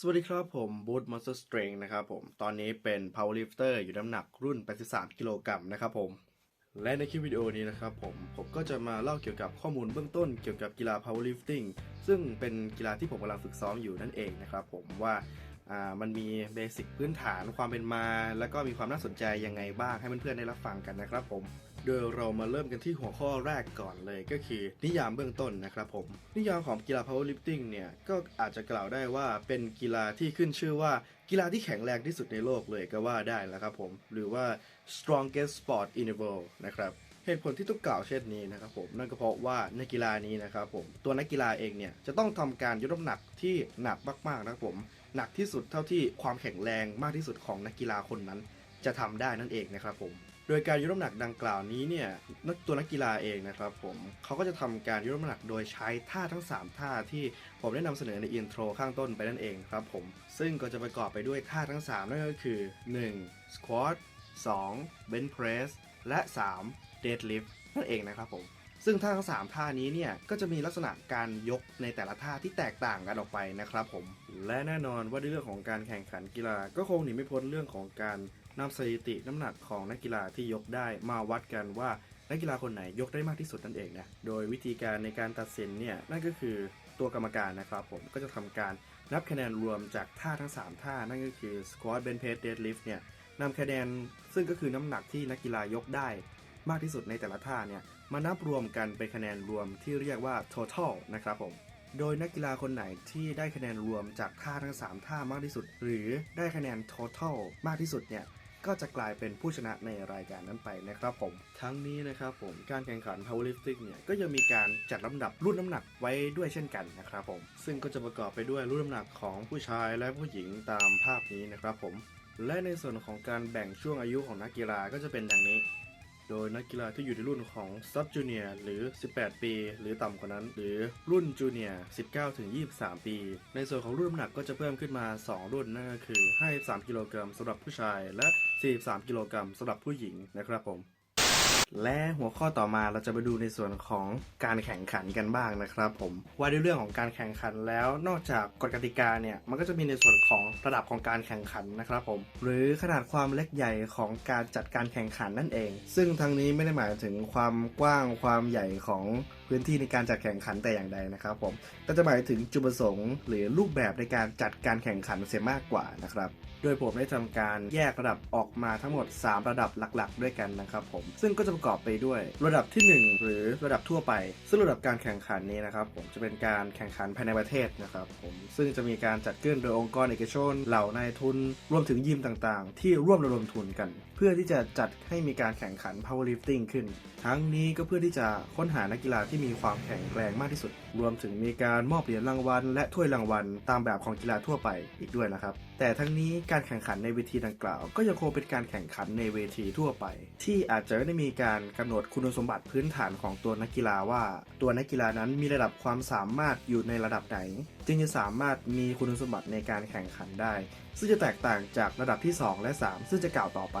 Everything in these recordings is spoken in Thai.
สวัสดีครับผมบูธมอนสเตอร์สตรงนะครับผม ตอนนี้เป็น powerlifter อยู่น้ำหนักรุ่น 83 กิโลกรัมนะครับผม และในคลิปวิดีโอนี้นะครับผม ผมก็จะมาเล่าเกี่ยวกับข้อมูลเบื้องต้นเกี่ยวกับกีฬา powerlifting ซึ่งเป็นกีฬาที่ผมกำลังฝึกซ้อมอยู่นั่นเองนะครับผมว่าอ่ามันมีเบสิกพื้นฐานความเป็นมา แล้วก็มีความน่าสนใจยังไงบ้างให้เพื่อนๆได้รับฟังกันนะครับผม โดยเรามาเริ่มกันที่หัวข้อแรกก่อนเลยก็คือ นิยามเบื้องต้นนะครับผม นิยามของกีฬา powerlifting เนี่ยก็อาจจะกล่าวได้ว่าเป็นกีฬาที่ขึ้นชื่อว่ากีฬาที่แข็งแรงที่สุดในโลกเลยก็ว่าได้แล้วครับผม หรือว่า strongest sport in the world นะครับเหตุผลที่ต้องกล่าวเช่นนี้นะครับผมนั่นก็เพราะว่าในกีฬานี้นะครับผมตัวนักกีฬาเองเนี่ยจะต้องทำการยกน้ำหนักที่หนักมากๆนะครับผมหนักที่สุดเท่าที่ความแข็งแรงมากที่สุดของนักกีฬาคนนั้น จะทำได้นั่นเองนะครับผม โดยการยกน้ำหนักดังกล่าวนี้เนี่ยนักตัวนักกีฬาเองนะครับผมเขาก็จะทำการยกน้ำหนักโดยใช้ท่าทั้ง 3 ท่าที่ผมได้นำเสนอในอินโทรข้างต้นไปนั่นเองครับผมซึ่งก็จะประกอบไปด้วยท่าทั้ง 3 นั่นก็คือ 1. squat 2. bench press และ 3. deadlift นั่นเองนะครับผมซึ่งท่าทั้ง 3 ท่านี้เนี่ยก็จะมีลักษณะการยกในแต่ละท่าที่แตกต่างกันออกไปนะครับผมและแน่นอนว่าในเรื่องของการแข่งขันกีฬาก็คงหนีไม่พ้นเรื่องของการ นำสถิติน้ำหนักของนักกีฬาที่ยกได้มาวัดกันว่านักกีฬาคนไหนยกได้มากที่สุดนั่นเองนะ โดยวิธีการในการตัดสินเนี่ยนั่นก็คือตัวกรรมการนะครับผมก็จะทำการนับคะแนนรวมจากท่าทั้ง 3 ท่า นั่นก็คือ squat bench press deadlift เนี่ยนำคะแนนซึ่งก็คือน้ำหนักที่นักกีฬายกได้มากที่สุดในแต่ละท่าเนี่ยมานับรวมกันเป็นคะแนนรวมที่เรียกว่า total นะครับผมโดยนักกีฬาคนไหนที่ได้คะแนนรวมจากท่าทั้ง 3 ท่ามากที่สุด หรือได้คะแนน total มากที่สุดเนี่ย ก็จะกลายเป็นผู้ชนะในรายการนั้นไปนะครับผม ทั้งนี้นะครับผมการแข่งขัน powerlifting เนี่ยก็ยังมีการจัดลำดับรุ่นน้ำหนักไว้ด้วยเช่นกันนะครับผม ซึ่งก็จะประกอบไปด้วยรุ่นน้ำหนักของผู้ชายและผู้หญิงตามภาพนี้นะครับผม และในส่วนของการแบ่งช่วงอายุของนักกีฬาก็จะเป็นดังนี้ โดยนักกีฬาที่อยู่ในรุ่นของซับจูเนียร์หรือ 18 ปี หรือต่ำกว่านั้น หรือรุ่นจูเนียร์ 19ถึง23 ปี ในส่วนของรุ่นน้ำหนักก็จะเพิ่มขึ้นมา 2 รุ่นนั่นก็คือ 53 กิโลกรัมสำหรับผู้ชายและ 43 กิโลกรัมสำหรับผู้หญิงนะครับผม และหัวข้อต่อมาเราจะไปดูในส่วนของการแข่งขันกันบ้างนะครับผมว่าด้วยเรื่องของการแข่งขันแล้วนอกจากกฎกติกาเนี่ยมันก็จะมีในส่วนของระดับของการแข่งขันนะครับผมหรือขนาดความเล็กใหญ่ของการจัดการแข่งขันนั่นเอง ซึ่งทั้งนี้ไม่ได้หมายถึงความกว้างความใหญ่ของ พื้นที่ในการจัดแข่งขันแต่อย่างใดนะครับผมแต่จะหมายถึงจุดประสงค์ หรือรูปแบบในการจัดการแข่งขันเสียมากกว่านะครับโดยผมได้ทำการแยกระดับออกมาทั้งหมด 3 ระดับหลักๆ ด้วยกันนะครับผมซึ่งก็จะประกอบไปด้วยระดับทีหนึ่1 หรือระดับทั่วไป ซึ่งระดับการแข่งขันนี้นะครับผมจะเป็นการแข่งขันภายในประเทศนะครับผมซึ่งจะมีการจัดขึ้นโดยองค์กรเอกชนเหล่านายทุน รวมถึงยิมต่างๆ ที่ร่วมระดมทุนกัน เพื่อที่จะจัดให้มีการแข่งขัน powerlifting ขึ้น ทั้งนี้ก็เพื่อที่จะค้นหานักกีฬาที่มีความแข็งแกร่งมากที่สุด รวมถึงมีการมอบเหรียญรางวัล และถ้วยรางวัล ตามแบบของกีฬาทั่วไปอีกด้วยนะครับ แต่ทั้งนี้การแข่งขันในเวทีดังกล่าว ก็ยังคงเป็นการแข่งขันในเวทีทั่วไป ที่อาจจะไม่ได้มีการกำหนดคุณสมบัติพื้นฐานของตัวนักกีฬาว่า ตัวนักกีฬานั้นมีระดับความสามารถอยู่ในระดับไหน จึงจะสามารถมีคุณสมบัติในการแข่งขันได้ ซึ่งจะแตกต่างจากระดับที่ 2 และ 3 ซึ่งจะกล่าวต่อไป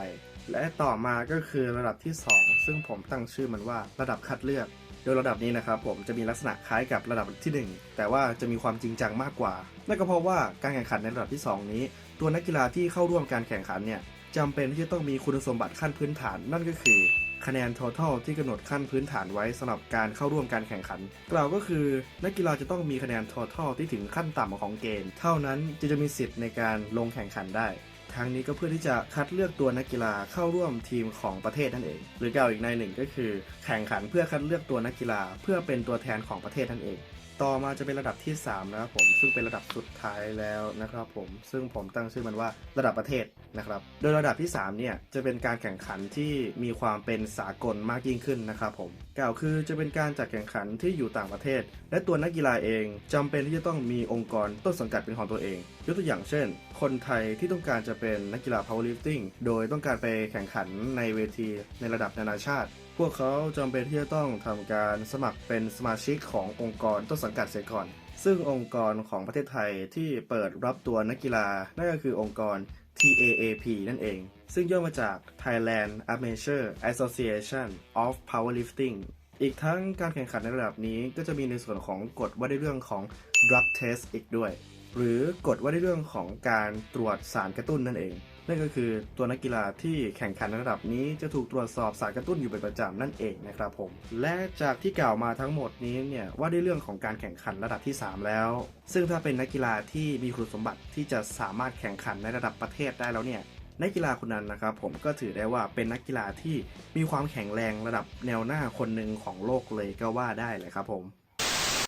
และต่อมาก็คือระดับที่ 2 ซึ่งผมตั้งชื่อมันว่าระดับคัดเลือก โดยระดับนี้นะครับผมจะมีลักษณะคล้ายกับระดับที่ 1 แต่ว่าจะมีความจริงจังมากกว่า นั่นก็เพราะว่าการแข่งขันในระดับที่ 2 นี้ ตัวนักกีฬาที่เข้าร่วมการแข่งขันเนี่ยจำเป็นที่จะต้องมีคุณสมบัติขั้นพื้นฐาน นั่นก็คือ คะแนน total ที่กำหนดขั้นพื้นฐานไว้สำหรับการเข้าร่วมการแข่งขันกล่าวก็คือ นักกีฬาจะต้องมีคะแนน total ที่ถึงขั้นต่ำของเกณฑ์ เท่านั้นจึงจะมีสิทธิ์ในการลงแข่งขันได้ ทั้งนี้ก็เพื่อที่จะคัดเลือกตัวนักกีฬาเข้าร่วมทีมของประเทศนั่นเอง หรือกล่าวอีกในหนึ่งก็คือ แข่งขันเพื่อคัดเลือกตัวนักกีฬา เพื่อเป็นตัวแทนของประเทศนั่นเอง ต่อมาจะเป็นระดับที่ 3 นะครับผม ซึ่งเป็นระดับสุดท้ายแล้วนะครับผม ซึ่งผมตั้งชื่อมันว่าระดับประเทศนะครับ โดยระดับที่ 3 เนี่ย จะเป็นการแข่งขันที่มีความเป็นสากลมากยิ่งขึ้นนะครับผม กล่าวคือจะเป็นการจัดแข่งขันที่อยู่ต่างประเทศ และตัวนักกีฬาเองจำเป็นที่จะต้องมีองค์กรต้นสังกัดเป็นของตัวเอง ยกตัวอย่างเช่น คนไทยที่ต้องการจะเป็นนักกีฬา powerlifting โดยต้องการไปแข่งขันในเวทีในระดับนานาชาติ พวกเขาจำเป็นที่จะต้องทำการสมัครเป็นสมาชิกขององค์กรต้นสังกัดเสียก่อน ซึ่งองค์กรของประเทศไทยที่เปิดรับตัวนักกีฬา นั่นก็คือองค์กร TAAP นั่นเอง ซึ่งย่อมาจาก Thailand Amateur Association of Powerlifting อีกทั้งการแข่งขันในระดับนี้ก็จะมีในส่วนของกฎว่าด้วยเรื่องของ drug test อีกด้วย หรือกฎว่าด้วยเรื่องของการตรวจสารกระตุ้นนั่นเอง นั่นก็คือตัวนักกีฬาที่แข่งขันระดับนี้จะถูกตรวจสอบสารกระตุ้นอยู่เป็นประจำนั่นเองนะครับผม และจากที่กล่าวมาทั้งหมดนี้เนี่ยว่าด้วยเรื่องของการแข่งขันระดับที่ 3 แล้ว ซึ่งถ้าเป็นนักกีฬาที่มีคุณสมบัติที่จะสามารถแข่งขันในระดับประเทศได้แล้วเนี่ยนักกีฬาคนนั้นนะครับผมก็ถือได้ว่าเป็นนักกีฬาที่มีความแข็งแรงระดับแนวหน้าคนหนึ่งของโลกเลยก็ว่าได้เลยครับผม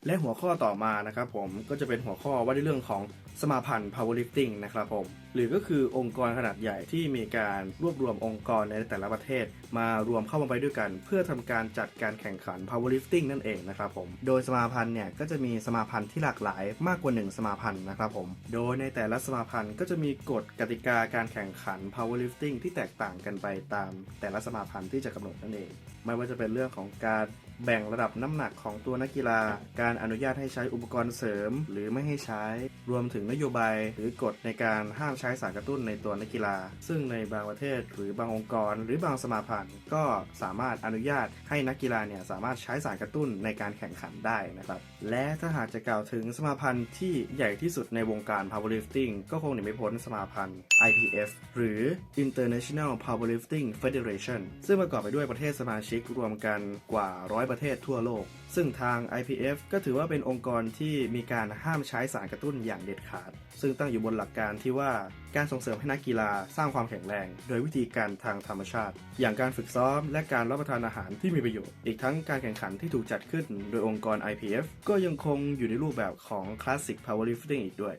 และหัวข้อต่อมานะครับผมก็จะเป็นหัวข้อว่าด้วยเรื่องของสมาพันธ์ powerlifting นะครับผม หรือก็คือองค์กรขนาดใหญ่ที่มีการรวบรวมองค์กรในแต่ละประเทศ มารวมเข้ามาไปด้วยกัน เพื่อทำการจัดการแข่งขัน powerlifting นั่นเองนะครับผม โดยสมาพันธ์เนี่ยก็จะมีสมาพันธ์ที่หลากหลายมากกว่า 1 สมาพันธ์นะครับผม โดยในแต่ละสมาพันธ์ก็จะมีกฎกติกาการแข่งขัน powerlifting ที่แตกต่างกันไปตาม แต่ละสมาพันธ์ที่จะกำหนดนั่นเอง ไม่ว่าจะเป็นเรื่องของการ แบ่งระดับน้ำหนักของตัวนักกีฬา การอนุญาตให้ใช้อุปกรณ์เสริม หรือไม่ให้ใช้ รวมถึงนโยบายหรือกฎในการห้ามใช้สารกระตุ้นในตัวนักกีฬา ซึ่งในบางประเทศ หรือบางองค์กร หรือบางสมาพันธ์ก็สามารถอนุญาตให้นักกีฬาเนี่ยสามารถใช้สารกระตุ้นในการแข่งขันได้นะครับและถ้าหากจะกล่าวถึงสมาพันธ์ที่ใหญ่ที่สุดในวงการ powerlifting ก็คงหนีไม่พ้นสมาพันธ์ IPF หรือ International Powerlifting Federation ซึ่งประกอบไปด้วยประเทศสมาชิกรวมกันกว่าร้อยประเทศทั่วโลก ซึ่งทาง IPF ก็ถือว่าเป็นองค์กรที่มีการห้ามใช้สารกระตุ้นอย่างเด็ดขาด ซึ่งตั้งอยู่บนหลักการที่ว่าการส่งเสริมให้นักกีฬาสร้างความแข็งแรง โดยวิธีการทางธรรมชาติ อย่างการฝึกซ้อมและการรับประทานอาหารที่มีประโยชน์ อีกทั้งการแข่งขันที่ถูกจัดขึ้นโดยองค์กร IPF ก็ยังคงอยู่ในรูปแบบของ Classic Powerlifting อีกด้วย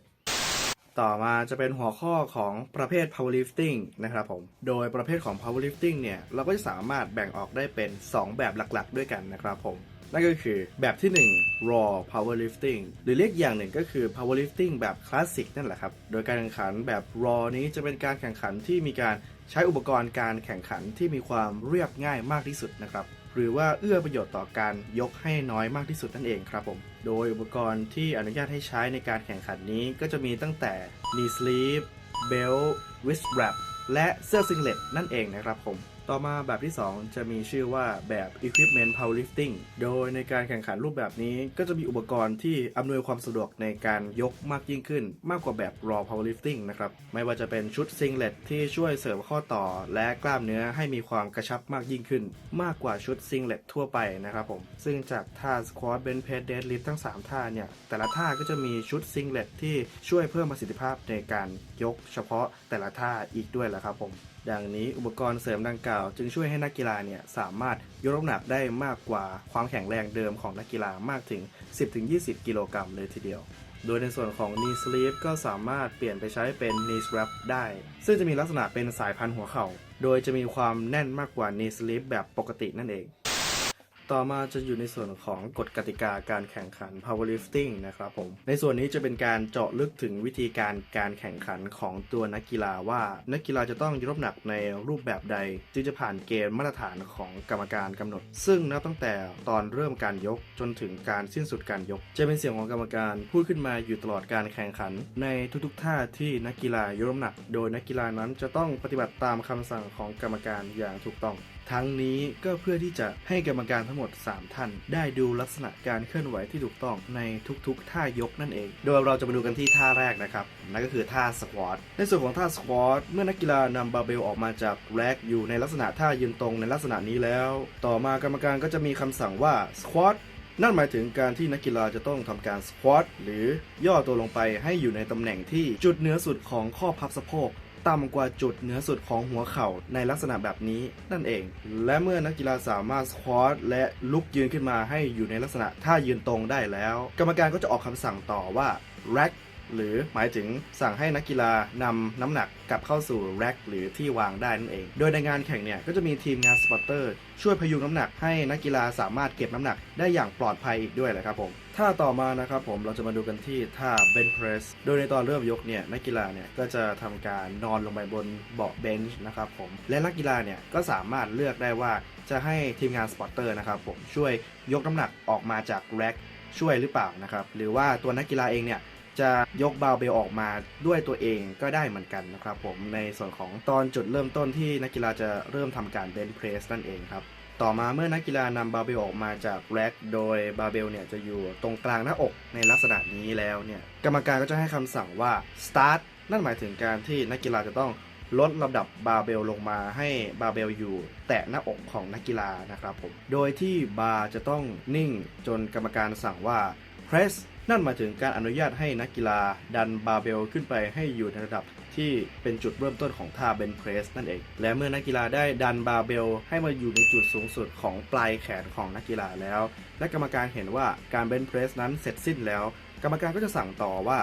ต่อมาจะเป็นหัวข้อของประเภท powerlifting นะครับผม โดยประเภทของ powerlifting เนี่ย เราก็จะสามารถแบ่งออกได้เป็น 2 แบบหลักๆ ด้วยกันนะครับผม นั่นก็คือแบบที่ 1 raw powerlifting หรือเรียกอย่างหนึ่งก็คือ powerlifting แบบคลาสสิกนั่นแหละครับ โดยการแข่งขันแบบ raw นี้จะเป็นการแข่งขันที่มีการใช้อุปกรณ์การแข่งขันที่มีความเรียบง่ายมากที่สุดนะครับ หรือว่าเอื้อประโยชน์ต่อการยกให้น้อยมากที่สุดนั่นเองครับผม โดยอุปกรณ์ที่อนุญาตให้ใช้ในการแข่งขันนี้ก็จะมีตั้งแต่ knee sleeve belt wrist wrap และเสื้อซิงเล็ตนั่นเองนะครับผม ต่อมาแบบที่ 2 จะมีชื่อว่าแบบ equipment powerlifting โดยในการแข่งขันรูปแบบนี้ก็จะมีอุปกรณ์ที่อำนวยความสะดวกในการยกมากยิ่งขึ้น มากกว่าแบบ raw powerlifting นะครับ ไม่ว่าจะเป็นชุดซิงเล็ตที่ช่วยเสริมข้อต่อ และกล้ามเนื้อให้มีความกระชับมากยิ่งขึ้น มากกว่าชุดซิงเล็ตทั่วไปนะครับผม ซึ่งจากท่า squat bench press deadlift ทั้ง 3 ท่าเนี่ย แต่ละท่าก็จะมีชุดซิงเล็ตที่ช่วยเพิ่มประสิทธิภาพในการยกเฉพาะแต่ละท่าอีกด้วยแหละครับผม ดังนี้อุปกรณ์เสริมดังกล่าว จึงช่วยให้นักกีฬาเนี่ยสามารถยกน้ำหนักได้มากกว่าความแข็งแรงเดิมของนักกีฬามากถึง 10-20 กิโลกรัมเลยทีเดียว โดยในส่วนของ knee sleeve ก็สามารถเปลี่ยนไปใช้เป็น knee strap ได้ ซึ่งจะมีลักษณะเป็นสายพันหัวเข่า โดยจะมีความแน่นมากกว่า knee sleeve แบบปกตินั่นเอง ต่อมาจะอยู่ในส่วนของกฎกติกาการแข่งขัน powerlifting นะครับผม ในส่วนนี้จะเป็นการเจาะลึกถึงวิธีการการแข่งขันของตัวนักกีฬาว่า นักกีฬาจะต้องยกน้ำหนักในรูปแบบใด จึงจะผ่านเกณฑ์มาตรฐานของกรรมการกำหนด ซึ่งนับตั้งแต่ตอนเริ่มการยกจนถึงการสิ้นสุดการยก จะเป็นเสียงของกรรมการพูดขึ้นมาอยู่ตลอดการแข่งขัน ในทุกๆท่าที่นักกีฬายกน้ำหนัก โดยนักกีฬานั้นจะต้องปฏิบัติตามคำสั่งของกรรมการอย่างถูกต้องทั้งนี้ก็เพื่อที่จะให้กรรมการทั้งหมด 3 ท่าน ได้ดูลักษณะการเคลื่อนไหวที่ถูกต้องในทุกๆ ท่ายกนั่นเอง โดยเราจะมาดูกันที่ท่าแรกนะครับ นั่นก็คือท่าสควอตในส่วนของท่าสควอตเมื่อนักกีฬานำบาร์เบลออกมาจากแร็กอยู่ในลักษณะท่ายืนตรงในลักษณะนี้แล้ว ต่อมากรรมการก็จะมีคำสั่งว่าสควอตนั่นหมายถึงการที่นักกีฬาจะต้องทำการสควอตหรือย่อตัวลงไปให้อยู่ในตำแหน่งที่จุดเหนือสุดของข้อพับสะโพก ต่ำกว่าจุดเหนือสุดของหัวเข่าในลักษณะแบบนี้นั่นเอง และเมื่อนักกีฬาสามารถสควอตและลุกยืนขึ้นมาให้อยู่ในลักษณะท่ายืนตรงได้แล้ว กรรมการก็จะออกคำสั่งต่อว่า rack หรือหมายถึงสั่งให้นักกีฬานำน้ำหนักกลับเข้าสู่แร็กหรือที่วางได้นั่นเอง โดยในงานแข่งเนี่ยก็จะมีทีมงานสปอตเตอร์ช่วยพยุงน้ำหนักให้นักกีฬาสามารถเก็บน้ำหนักได้อย่างปลอดภัยอีกด้วยแหละครับผมท่าต่อมานะครับผมเราจะมาดูกันที่ท่าเบนเพรสโดยในตอนเริ่มยกเนี่ยนักกีฬาเนี่ยก็จะทำการนอนลงไปบนเบาะเบนช์นะครับผมและนักกีฬาเนี่ยก็สามารถเลือกได้ว่าจะให้ทีมงานสปอตเตอร์นะครับผมช่วยยกน้ำหนักออกมาจากแร็กช่วยหรือเปล่านะครับหรือว่าตัวนักกีฬาเองเนี่ย จะยกบาร์เบลออกมาด้วยตัวเองก็ได้เหมือนกันนะครับผมในส่วนของตอนจุดเริ่มต้นที่นักกีฬาจะเริ่มทำการเบนเพรสนั่นเองครับต่อมาเมื่อนักกีฬานำบาเบลออกมาจากแร็กโดยบาเบลเนี่ยจะอยู่ตรงกลางหน้าอกในลักษณะนี้แล้วเนี่ยกรรมการก็จะให้คำสั่งว่า start นั่นหมายถึงการที่นักกีฬาจะต้องลดลำดับบาเบลลงมาให้บาเบลอยู่ แตะหน้าอกของนักกีฬานะครับผม โดยที่บาจะต้องนิ่งจนกรรมการสั่งว่า press นั่นหมายถึงการอนุญาตให้นักกีฬาดันบาร์เบลขึ้นไปให้อยู่ในระดับที่เป็นจุดเริ่มต้นของท่าเบนเพรสนั่นเอง และเมื่อนักกีฬาได้ดันบาร์เบลให้มาอยู่ในจุดสูงสุดของปลายแขนของนักกีฬาแล้ว และกรรมการเห็นว่าการเบนเพรสนั้นเสร็จสิ้นแล้ว กรรมการก็จะสั่งต่อว่า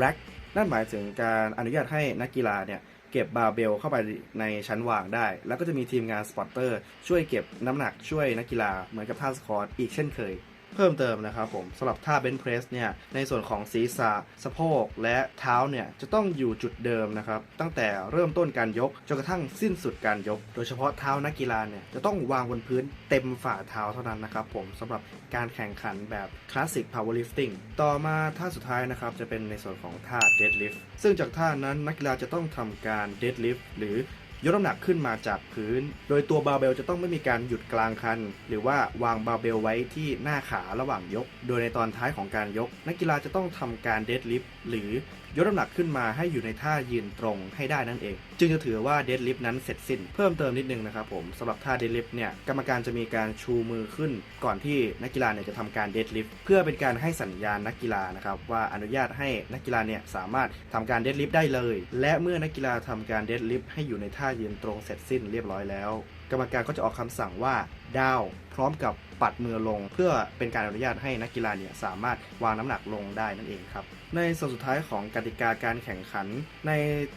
rack นั่นหมายถึงการอนุญาตให้นักกีฬาเนี่ยเก็บบาร์เบลเข้าไปในชั้นวางได้ แล้วก็จะมีทีมงานสปอตเตอร์ช่วยเก็บน้ำหนักช่วยนักกีฬาเหมือนกับท่าสควอตอีกเช่นเคย เพิ่มเติมนะครับผมสำหรับท่าเบนเพรสเนี่ยในส่วนของศีรษะสะโพกและเท้าเนี่ยจะต้องอยู่จุดเดิมนะครับตั้งแต่เริ่มต้นการยกจนกระทั่งสิ้นสุดการยก โดยเฉพาะเท้านักกีฬาเนี่ยจะต้องวางบนพื้นเต็มฝ่าเท้าเท่านั้นนะครับผมสำหรับการแข่งขันแบบคลาสสิกพาวเวอร์ลิฟติ้งต่อมาท่าสุดท้ายนะครับจะเป็นในส่วนของท่าเดดลิฟต์ซึ่งจากท่านั้นนักกีฬาจะต้องทำการเดดลิฟต์หรือ ยกน้ำหนักขึ้นมาจากพื้น โดยตัวบาร์เบลจะต้องไม่มีการหยุดกลางคัน หรือว่าวางบาร์เบลไว้ที่หน้าขาระหว่างยก โดยในตอนท้ายของการยก นักกีฬาจะต้องทำการเดดลิฟต์หรือยกน้ำหนักขึ้นมาให้อยู่ในท่ายืนตรงให้ได้นั่นเอง จึงจะถือว่าเดดลิฟต์นั้นเสร็จสิ้น เพิ่มเติมนิดนึงนะครับผมสำหรับท่าเดดลิฟต์เนี่ยกรรมการจะมีการชูมือขึ้น ก่อนที่นักกีฬาเนี่ยจะทำการเดดลิฟต์เพื่อเป็นการให้สัญญาณนักกีฬานะครับว่าอนุญาตให้นักกีฬาเนี่ยสามารถทำการเดดลิฟต์ได้เลย และเมื่อนักกีฬาทำการเดดลิฟต์ให้อยู่ในท่ายืนตรงเสร็จสิ้นเรียบร้อยแล้ว กรรมการก็จะออกคำสั่งว่าดาวพร้อมกับปัดมือลง เพื่อเป็นการอนุญาตให้นักกีฬาเนี่ยสามารถวางน้ำหนักลงได้นั่นเองครับ ในส่วนสุดท้ายของกติกาการแข่งขัน ใน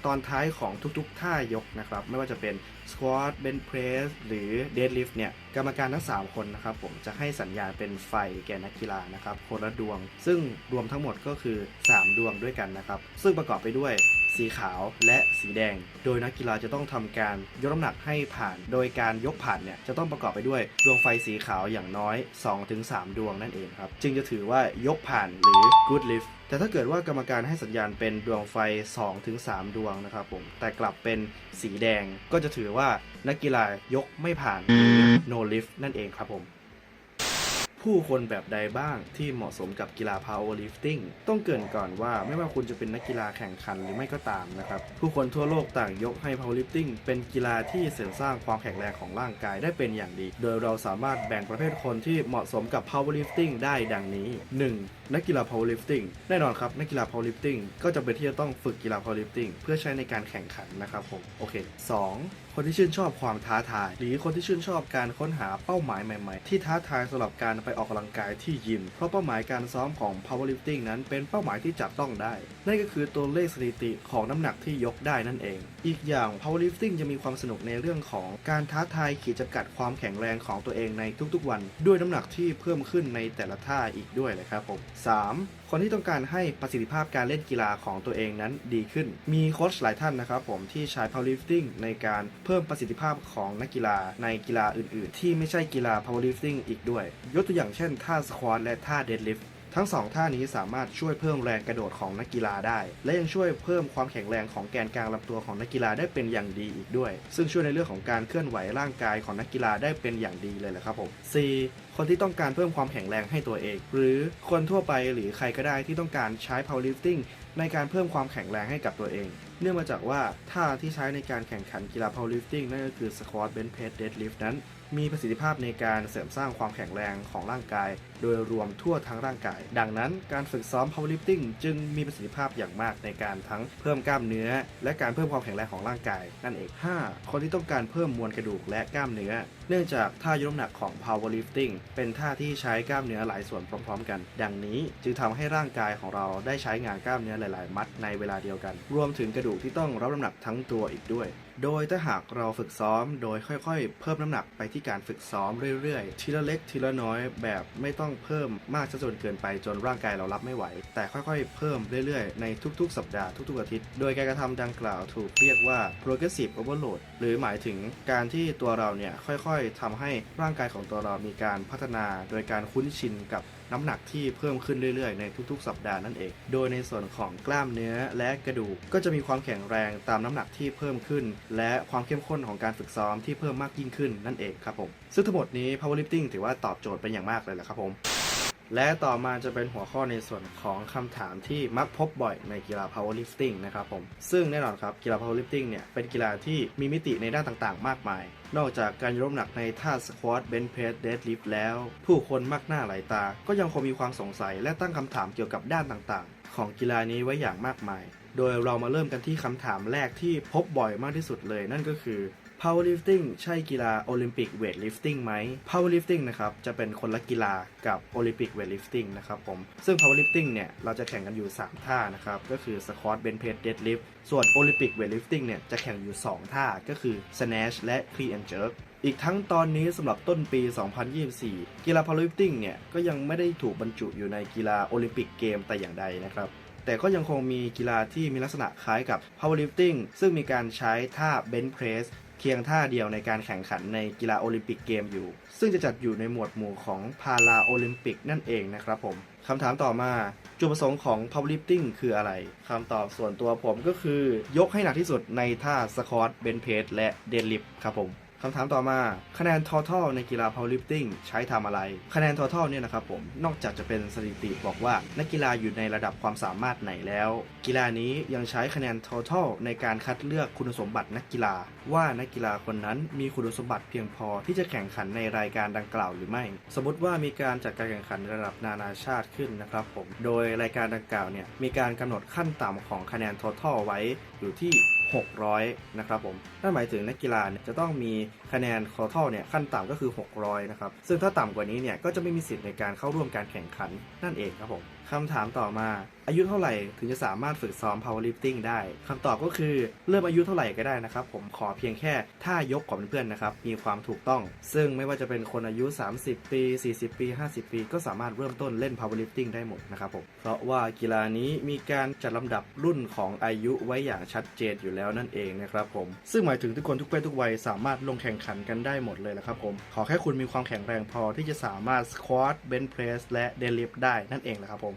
ตอนท้ายของทุกๆ ท่ายกนะครับ ไม่ว่าจะเป็น squat bench press หรือ deadlift เนี่ยกรรมการทั้ง 3 คนนะครับผมจะให้สัญญาณเป็นไฟแก่นักกีฬานะครับคนละดวง ซึ่งรวมทั้งหมดก็คือ 3 ดวงด้วยกันนะครับ ซึ่งประกอบไปด้วย สีขาวและสีแดง โดยนักกีฬาจะต้องทำการยกน้ำหนักให้ผ่าน โดยการยกผ่านเนี่ยจะต้องประกอบไปด้วยดวงไฟสีขาวอย่างน้อย 2-3 ดวงนั่นเองครับ จึงจะถือว่ายกผ่านหรือ good lift แต่ถ้าเกิดว่ากรรมการให้สัญญาณเป็นดวงไฟ 2-3 ดวงนะครับผม แต่กลับเป็นสีแดงก็จะถือว่านักกีฬายกไม่ผ่านหรือ no lift นั่นเองครับผม ผู้คนแบบใดบ้างที่เหมาะสมกับกีฬาพาวเวอร์ลิฟติ้งต้องเกินก่อนว่าไม่ว่าคุณจะเป็นนักกีฬาแข่งขันหรือไม่ก็ตามนะครับ ผู้คนทั่วโลกต่างยกให้พาวเวอร์ลิฟติ้งเป็นกีฬาที่เสริมสร้างความแข็งแรงของร่างกายได้เป็นอย่างดี โดยเราสามารถแบ่งประเภทคนที่เหมาะสมกับพาวเวอร์ลิฟติ้งได้ดังนี้ 1. นักกีฬา powerlifting แน่นอนครับ นักกีฬา powerlifting ก็จะเป็นที่จะต้องฝึกกีฬา powerlifting เพื่อใช้ในการแข่งขันนะครับผม โอเค 2. คนที่ชื่นชอบความท้าทาย หรือคนที่ชื่นชอบการค้นหาเป้าหมายใหม่ๆ ที่ท้าทายสำหรับการไปออกกำลังกายที่ยิม เพราะเป้าหมายการซ้อมของ powerlifting นั้นเป็นเป้าหมายที่จับต้องได้ นั่นก็คือตัวเลขสถิติของน้ำหนักที่ยกได้นั่นเอง อีกอย่าง powerlifting จะมีความสนุกในเรื่องของการท้าทายขีดจำกัดความแข็งแรงของตัวเองในทุกๆ วัน ด้วยน้ำหนักที่เพิ่มขึ้นในแต่ละท่าอีกด้วยเลยครับผม 3. คนที่ต้องการให้ประสิทธิภาพการเล่นกีฬาของตัวเองนั้นดีขึ้น มีโค้ชหลายท่านนะครับผมที่ใช้ powerlifting ในการเพิ่มประสิทธิภาพของนักกีฬาในกีฬาอื่น ๆ ที่ไม่ใช่กีฬา powerlifting อีกด้วย ยกตัวอย่างเช่นท่า squat และท่า deadlift ทั้งท่านี้สามารถช่วยเพิ่มแรงกระโดดของนักกีฬาได้ และยังช่วยเพิ่มความแข็งแรงของแกนกลางลำตัวของนักกีฬาได้เป็นอย่างดีอีกด้วย ซึ่งช่วยในเรื่องของการเคลื่อนไหวร่างกายของนักกีฬาได้เป็นอย่างดีเลยแหละครับผม 4. คนที่ต้องการเพิ่มความแข็งแรงให้ตัวเอง หรือคนทั่วไปหรือใครก็ได้ที่ต้องการใช้ powerlifting ในการเพิ่มความแข็งแรงให้กับตัวเอง เนื่องมาจากว่าท่าที่ใช้ในการแข่งขันกีฬา powerlifting นั่นก็คือ squat bench press deadlift นั้น มีประสิทธิภาพในการเสริมสร้างความแข็งแรงของร่างกาย โดยรวมทั่วทั้งร่างกาย ดังนั้นการฝึกซ้อม powerlifting จึงมีประสิทธิภาพอย่างมากในการทั้งเพิ่มกล้ามเนื้อ และการเพิ่มความแข็งแรงของร่างกาย นั่นเอง 5. คนที่ต้องการเพิ่มมวลกระดูกและกล้ามเนื้อ เนื่องจากท่ายกน้ำหนักของ powerlifting เป็นท่าที่ใช้กล้ามเนื้อหลายส่วนพร้อม ๆ กัน ดังนี้จึงทำให้ร่างกายของเราได้ใช้งานกล้ามเนื้อหลาย ๆ มัดในเวลาเดียวกัน รวมถึงกระดูกที่ต้องรับน้ำหนักทั้งตัวอีกด้วย โดยถ้าหากเราฝึกซ้อมโดยค่อยๆ เพิ่มน้ำหนักไปที่การฝึกซ้อมเรื่อยๆ ทีละเล็กทีละน้อยแบบไม่ต้องเพิ่มมากจนเกินไปจนร่างกายเรารับไม่ไหว แต่ค่อยๆ เพิ่มเรื่อยๆ ในทุกๆ สัปดาห์ทุกๆ อาทิตย์ โดยการกระทำดังกล่าวถูกเรียกว่า progressive overload หรือหมายถึงการที่ตัวเราเนี่ยค่อยๆทำให้ร่างกายของตัวเรามีการพัฒนา โดยการคุ้นชินกับน้ำหนักที่เพิ่มขึ้นเรื่อยๆ ในทุกๆ สัปดาห์นั่นเอง โดยในส่วนของกล้ามเนื้อและกระดูกก็จะมีความแข็งแรงตามน้ำหนักที่เพิ่มขึ้นและความเข้มข้นของการฝึกซ้อมที่เพิ่มมากยิ่งขึ้นนั่นเองครับผมซึ่งทั้งหมดนี้ powerlifting ถือว่าตอบโจทย์เป็นอย่างมากเลยแหละครับผมและต่อมาจะเป็นหัวข้อในส่วนของคำถามที่มักพบบ่อยในกีฬา powerlifting นะครับผม ซึ่งแน่นอนครับกีฬา powerlifting เนี่ยเป็นกีฬาที่มีมิติในด้านต่างๆ มากมาย นอกจากการยกน้ำหนักในท่า squat bench press deadlift แล้ว ผู้คนมากหน้าหลายตา ก็ยังคงมีความสงสัยและตั้งคำถามเกี่ยวกับด้านต่างๆ ของกีฬานี้ไว้อย่างมากมาย โดยเรามาเริ่มกันที่คำถามแรกที่พบบ่อยมากที่สุดเลยนั่นก็คือ powerlifting ใช่กีฬาโอลิมปิกเวทลิฟติ้งไหม powerlifting นะครับจะเป็นคนละกีฬากับโอลิมปิกเวทลิฟติ้งนะครับผม ซึ่ง powerlifting เนี่ยเราจะแข่งกันอยู่ 3 ท่านะครับ ก็คือ squat bench press deadlift ส่วน Olympic weightlifting เนี่ยจะแข่งอยู่ 2 ท่าก็คือ snatch และ clean and jerk อีกทั้งตอนนี้สำหรับต้นปี 2024 กีฬา powerlifting เนี่ยก็ยังไม่ได้ถูกบรรจุอยู่ในกีฬาโอลิมปิกเกมแต่อย่างใดนะครับ แต่ก็ยังคงมีกีฬาที่มีลักษณะคล้ายกับ powerlifting ซึ่งมีการใช้ท่า bench press เพียงท่าเดียวในการแข่งขันในกีฬาโอลิมปิกเกมอยู่ ซึ่งจะจัดอยู่ในหมวดหมู่ของพาราโอลิมปิกนั่นเองนะครับผมคำถามต่อมาจุดประสงค์ของ powerlifting คืออะไรคำตอบส่วนตัวผมก็คือ ยกให้หนักที่สุดในท่า squat bench press และ deadlift ครับผม คำถามต่อมาคะแนน total ในกีฬา powerlifting ใช้ทำอะไร คะแนน total เนี่ยนะครับผมนอกจากจะเป็นสถิติบอกว่า นักกีฬาอยู่ในระดับความสามารถไหนแล้ว กีฬานี้ยังใช้คะแนน total ในการคัดเลือกคุณสมบัตินักกีฬา ว่านักกีฬาคนนั้นมีคุณสมบัติเพียงพอที่จะแข่งขันในรายการดังกล่าวหรือไม่ สมมติว่ามีการจัดการแข่งขันระดับนานาชาติขึ้นนะครับผมโดยรายการดังกล่าวเนี่ยมีการกำหนดขั้นต่ำของคะแนน total ไว้อยู่ที่ 600 นะครับผม นั่นหมายถึงนักกีฬาเนี่ยจะต้องมีคะแนนคอทัลเนี่ยขั้นต่ำก็คือ 600 นะครับ ซึ่งถ้าต่ำกว่านี้เนี่ยก็จะไม่มีสิทธิ์ในการเข้าร่วมการแข่งขันนั่นเองครับผมคำถามต่อมา อายุเท่าไหร่ถึงจะสามารถฝึกซ้อม powerlifting ได้คำตอบก็คือเริ่มอายุเท่าไหร่ก็ได้นะครับ ผมขอเพียงแค่ท่ายกของเพื่อนๆนะครับ มีความถูกต้อง ซึ่งไม่ว่าจะเป็นคนอายุ 30 ปี 40 ปี 50 ปี ก็สามารถเริ่มต้นเล่น powerlifting ได้หมดนะครับผมเพราะว่ากีฬานี้มีการจัดลำดับรุ่นของอายุไว้อย่างชัดเจนอยู่แล้วนั่นเองนะครับผมซึ่งหมายถึงทุกคนทุกเพศทุกวัยสามารถลงแข่งขันกันได้หมดเลยนะครับผมขอแค่คุณมีความแข็งแรงพอที่จะสามารถ squat bench press และ deadlift ได้นั่นเองนะครับผม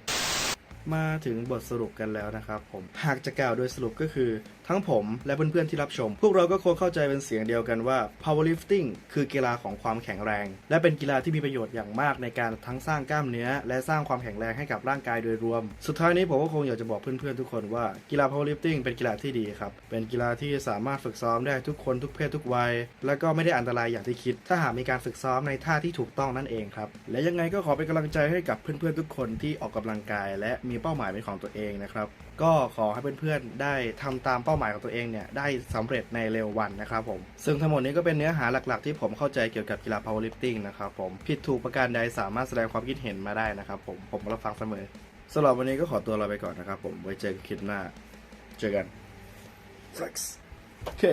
มาถึงบทสรุปกันแล้วนะครับผมหากจะกล่าวโดยสรุปก็คือ ทั้งผมและเพื่อนๆที่รับชม พวกเราก็คงเข้าใจเป็นเสียงเดียวกันว่า powerlifting คือกีฬาของความแข็งแรง และเป็นกีฬาที่มีประโยชน์อย่างมากในการทั้งสร้างกล้ามเนื้อ และสร้างความแข็งแรงให้กับร่างกายโดยรวม สุดท้ายนี้ผมก็คงอยากจะบอกเพื่อนๆทุกคนว่ากีฬา powerlifting เป็นกีฬาที่ดีครับ เป็นกีฬาที่สามารถฝึกซ้อมได้ทุกคนทุกเพศทุกวัย และก็ไม่ได้อันตรายอย่างที่คิด ถ้าหากมีการฝึกซ้อมในท่าที่ถูกต้องนั่นเองครับ และยังไงก็ขอเป็นกำลังใจให้กับเพื่อนๆทุกคนที่ออกกำลังกาย และมีเป้าหมายเป็นของตัวเองนะครับ ก็ขอให้เพื่อนๆได้ทำตามเป้าหมายของตัวเองเนี่ยได้สำเร็จในเร็ววันนะครับผม ซึ่งทั้งหมดนี้ก็เป็นเนื้อหาหลักๆ ที่ผมเข้าใจเกี่ยวกับกีฬา powerlifting นะครับผม ผิดถูกประการใดสามารถแสดงความคิดเห็นมาได้นะครับผม ผมรับฟังเสมอสำหรับวันนี้ก็ขอตัวลาไปก่อนนะครับผม ไว้เจอกันคลิปหน้า เจอกัน Flex โอเค